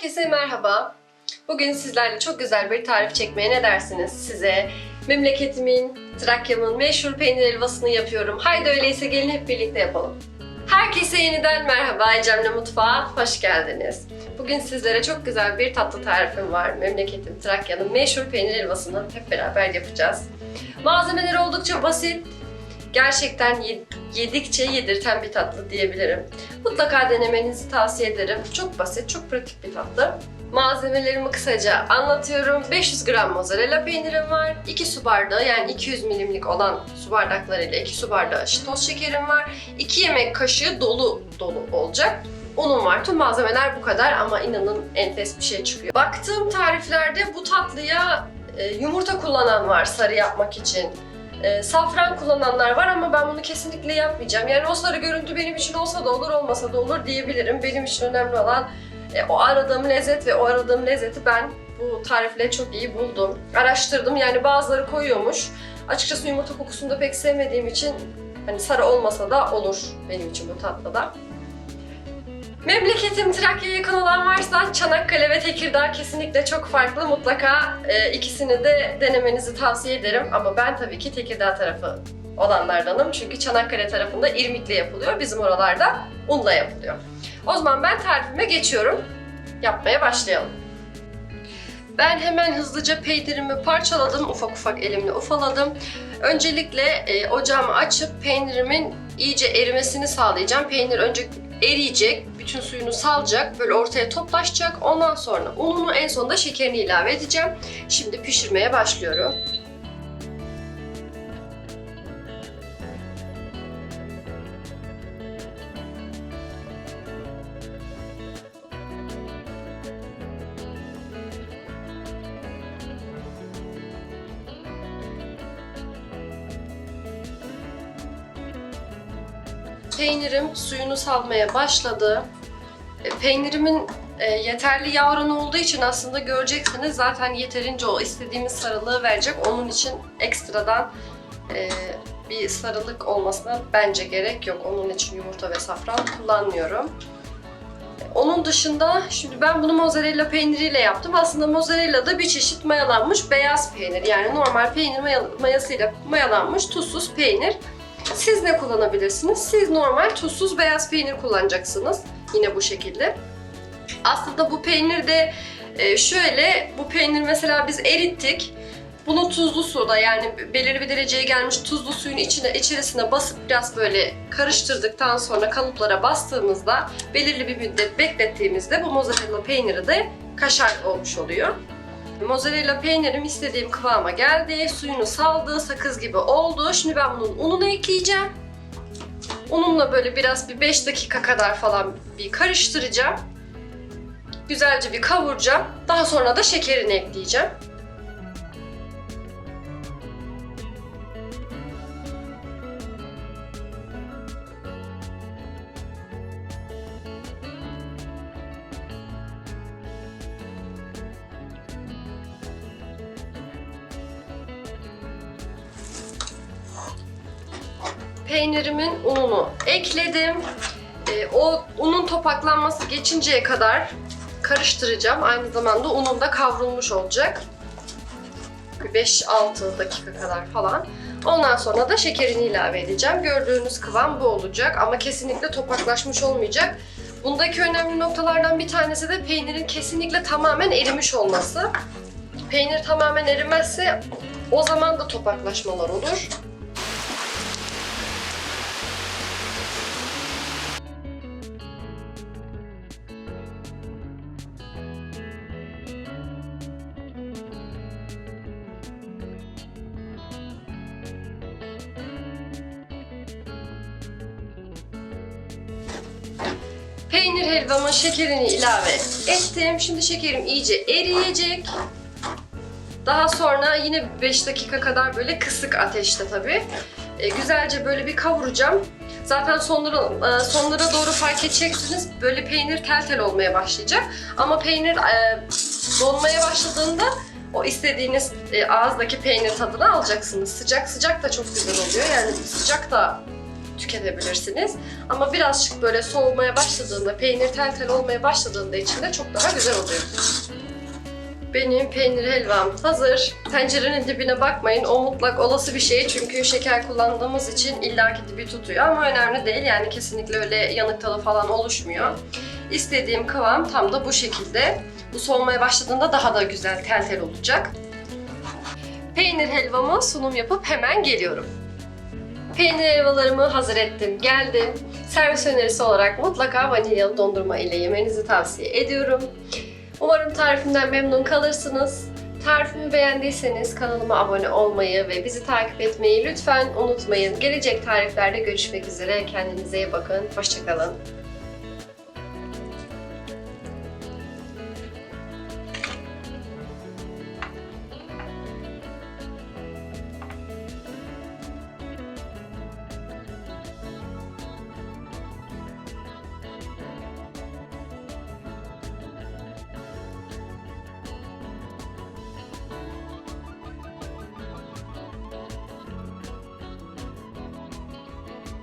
Herkese merhaba. Bugün sizlerle çok güzel bir tarif çekmeye ne dersiniz? Size memleketimin, Trakya'mın meşhur peynir helvasını yapıyorum. Haydi öyleyse gelin hep birlikte yapalım. Herkese yeniden merhaba Ecem'le Mutfağa hoş geldiniz. Bugün sizlere çok güzel bir tatlı tarifim var. Memleketim Trakya'nın meşhur peynir helvasını hep beraber yapacağız. Malzemeler oldukça basit. Gerçekten ye- yedikçe yedirten bir tatlı diyebilirim. Mutlaka denemenizi tavsiye ederim. Çok basit, çok pratik bir tatlı. Malzemelerimi kısaca anlatıyorum. 500 gram mozzarella peynirim var. 2 su bardağı yani 200 milimlik olan su bardaklarıyla 2 su bardağı toz şekerim var. 2 yemek kaşığı dolu dolu olacak. Unum var. Tüm malzemeler bu kadar ama inanın enfes bir şey çıkıyor. Baktığım tariflerde bu tatlıya e, yumurta kullanan var sarı yapmak için. E, safran kullananlar var ama ben bunu kesinlikle yapmayacağım. Yani o sarı görüntü benim için olsa da olur olmasa da olur diyebilirim. Benim için önemli olan e, o aradığım lezzet ve o aradığım lezzeti ben bu tarifle çok iyi buldum. Araştırdım yani bazıları koyuyormuş. Açıkçası yumurta kokusunu da pek sevmediğim için hani sarı olmasa da olur benim için bu tatlıda. Memleketim Trakya'ya yakın olan varsa Çanakkale ve Tekirdağ kesinlikle çok farklı. Mutlaka e, ikisini de denemenizi tavsiye ederim. Ama ben tabii ki Tekirdağ tarafı olanlardanım. Çünkü Çanakkale tarafında irmikle yapılıyor. Bizim oralarda unla yapılıyor. O zaman ben tarifime geçiyorum. Yapmaya başlayalım. Ben hemen hızlıca peynirimi parçaladım. Ufak ufak elimle ufaladım. Öncelikle e, ocağımı açıp peynirimin iyice erimesini sağlayacağım. Peynir önce eriyecek, bütün suyunu salacak, böyle ortaya toplaşacak. Ondan sonra ununu en sonunda şekerini ilave edeceğim. Şimdi pişirmeye başlıyorum. Peynirim suyunu salmaya başladı. E, Peynirimin e, yeterli yağ oranı olduğu için aslında göreceksiniz zaten yeterince o istediğimiz sarılığı verecek. Onun için ekstradan e, bir sarılık olmasına bence gerek yok. Onun için yumurta ve safran kullanmıyorum. Onun dışında şimdi ben bunu mozzarella peyniriyle yaptım. Aslında mozzarella da bir çeşit mayalanmış beyaz peynir. Yani normal peynir maya- mayasıyla mayalanmış tuzsuz peynir. Siz ne kullanabilirsiniz? Siz normal tuzsuz beyaz peynir kullanacaksınız. Yine bu şekilde. Aslında bu peynir de e, şöyle, bu peynir mesela biz erittik. Bunu tuzlu suda yani belirli bir dereceye gelmiş tuzlu suyun içine içerisine basıp biraz böyle karıştırdıktan sonra kalıplara bastığımızda belirli bir müddet beklettiğimizde bu mozzarella peyniri de kaşar olmuş oluyor. Mozzarella peynirim istediğim kıvama geldi. Suyunu saldı, sakız gibi oldu. Şimdi ben bunun ununu ekleyeceğim. Unumla böyle biraz bir 5 dakika kadar falan bir karıştıracağım. Güzelce bir kavuracağım. Daha sonra da şekerini ekleyeceğim. Peynirimin ununu ekledim. Ee, o unun topaklanması geçinceye kadar karıştıracağım. Aynı zamanda unum da kavrulmuş olacak. Bir 5-6 dakika kadar falan. Ondan sonra da şekerini ilave edeceğim. Gördüğünüz kıvam bu olacak ama kesinlikle topaklaşmış olmayacak. Bundaki önemli noktalardan bir tanesi de peynirin kesinlikle tamamen erimiş olması. Peynir tamamen erimezse o zaman da topaklaşmalar olur. Peynir helvamın şekerini ilave ettim. Şimdi şekerim iyice eriyecek. Daha sonra yine 5 dakika kadar böyle kısık ateşte tabii. E, güzelce böyle bir kavuracağım. Zaten sonlara, e, sonlara doğru fark edeceksiniz. Böyle peynir tel tel olmaya başlayacak. Ama peynir e, donmaya başladığında o istediğiniz e, ağızdaki peynir tadını alacaksınız. Sıcak sıcak da çok güzel oluyor. Yani sıcak da tüketebilirsiniz. Ama birazcık böyle soğumaya başladığında, peynir tel tel olmaya başladığında içinde çok daha güzel oluyor. Benim peynir helvam hazır. Tencerenin dibine bakmayın. O mutlak olası bir şey. Çünkü şeker kullandığımız için illaki dibi tutuyor. Ama önemli değil. Yani kesinlikle öyle yanık tadı falan oluşmuyor. İstediğim kıvam tam da bu şekilde. Bu soğumaya başladığında daha da güzel tel tel olacak. Peynir helvamı sunum yapıp hemen geliyorum. Peynir helvalarımı hazır ettim, geldim. Servis önerisi olarak mutlaka vanilyalı dondurma ile yemenizi tavsiye ediyorum. Umarım tarifimden memnun kalırsınız. Tarifimi beğendiyseniz kanalıma abone olmayı ve bizi takip etmeyi lütfen unutmayın. Gelecek tariflerde görüşmek üzere. Kendinize iyi bakın. Hoşçakalın.